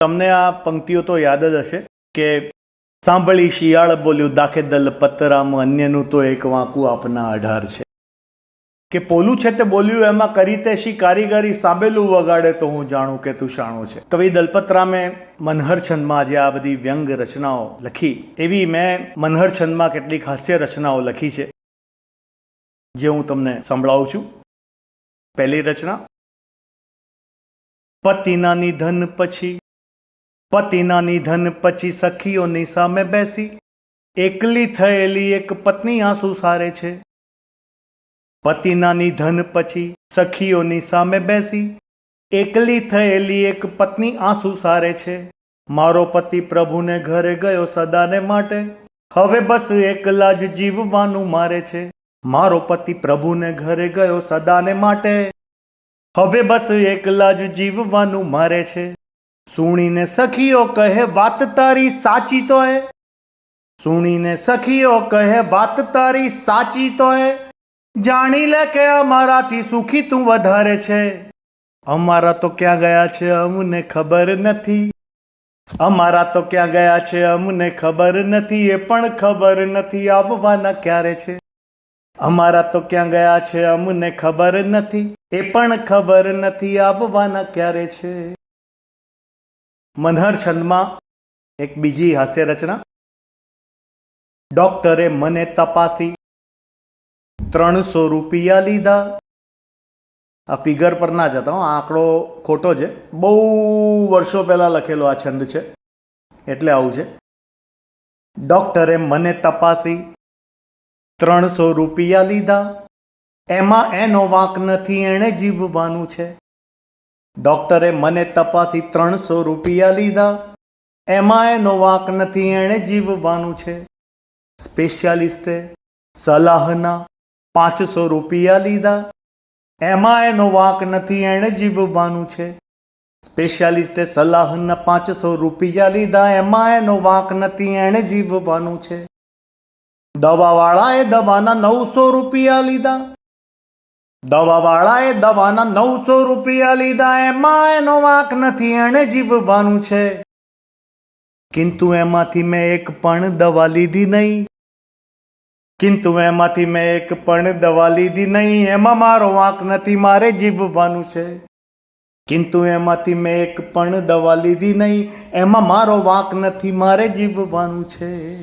તમને આ પંક્તિઓ તો યાદ જ હશે કે સાંભળી શિયાળ બોલ્યું, દાખે દલ પતરામ, અન્યનું તો એક વાંકું આપના અઢાર છે. કે પોલું છે તે બોલ્યું, એમાં કરી તે શી કારીગરી સાંભેલું વગાડે તો હું જાણું કે તું શાણું છે. કવિ દલપતરામે મનહર છંદમાં જે આ બધી વ્યંગ રચનાઓ લખી. એવી મેં મનહર છંદમાં કેટલીક હાસ્ય રચનાઓ લખી છે, જે હું તમને સંભળાવું છું. પહેલી રચના પતિના નિધન પછી પતિના નિધન પછી સખીઓની સામે બેસી. એકલી થયેલી એક પત્ની આંસુ સારે છે. પતિના નિધન પછી સખીઓની સામે બેસી. એકલી થયેલી એક પત્ની આંસુ સારે છે. મારો પતિ પ્રભુને ઘરે ગયો સદાને માટે. હવે બસ એકલા જ જીવવાનું મારે છે. મારો પતિ પ્રભુને ઘરે ગયો સદાને માટે. હવે બસ એકલા જ જીવવાનું મારે છે. સુણીને સખીઓ કહે, વાત તારી સાચી તો હે સુણીને સખીઓ કહે, વાત તારી સાચી તો હે જાણી લે કે અમારાથી સુખી તું વધારે છે. અમારા તો ક્યાં ગયા છે અમને ખબર નથી. અમારા તો ક્યાં ગયા છે અમને ખબર નથી, એ પણ ખબર નથી, આવવાના ક્યારે છે? અમારા તો ક્યાં ગયા છે અમને ખબર નથી, એ પણ ખબર નથી, આવવાના ક્યારે છે? મનહર છંદમાં એક બીજી હાસ્ય રચના. ડોક્ટરે મને તપાસી. ત્રણસો રૂપિયા લીધા. આ ફિગર પર ના જતા આ આંકડો ખોટો છે. બહુ વર્ષો પહેલાં લખેલો આ છંદ છે. એટલે આવું છે. ડોક્ટરે મને તપાસી. ત્રણસો રૂપિયા લીધા. એમાં એનો વાંક નથી, એણે જીવવાનું છે. ડોક્ટરે મને તપાસી ત્રણસો રૂપિયા લીધા. એમાં એનો વાંક નથી, એણે જીવવાનું છે. સ્પેશિયાલિસ્ટે સલાહના પાંચસો રૂપિયા લીધા. એમાં એનો વાંક નથી, એણે જીવવાનું છે. સ્પેશિયાલિસ્ટે સલાહના પાંચસો રૂપિયા લીધા. એમાં એનો વાંક નથી, એણે જીવવાનું છે. દવાવાળાએ દવાના નવસો રૂપિયા લીધા. દવાવાળાએ દવાના નવસો રૂપિયા લીધા, એમાં એનો વાંક નથી, એણે જીવવાનું છે. કિંતુ એમાંથી મેં એક પણ દવા લીધી નહીં. કિંતુ એમાંથી મેં એક પણ દવા લીધી નહીં, એમાં મારો વાંક નથી, મારે જીવવાનું છે. કિંતુ એમાંથી મેં એક પણ દવા લીધી નહીં, એમાં મારો વાંક નથી, મારે જીવવાનું છે.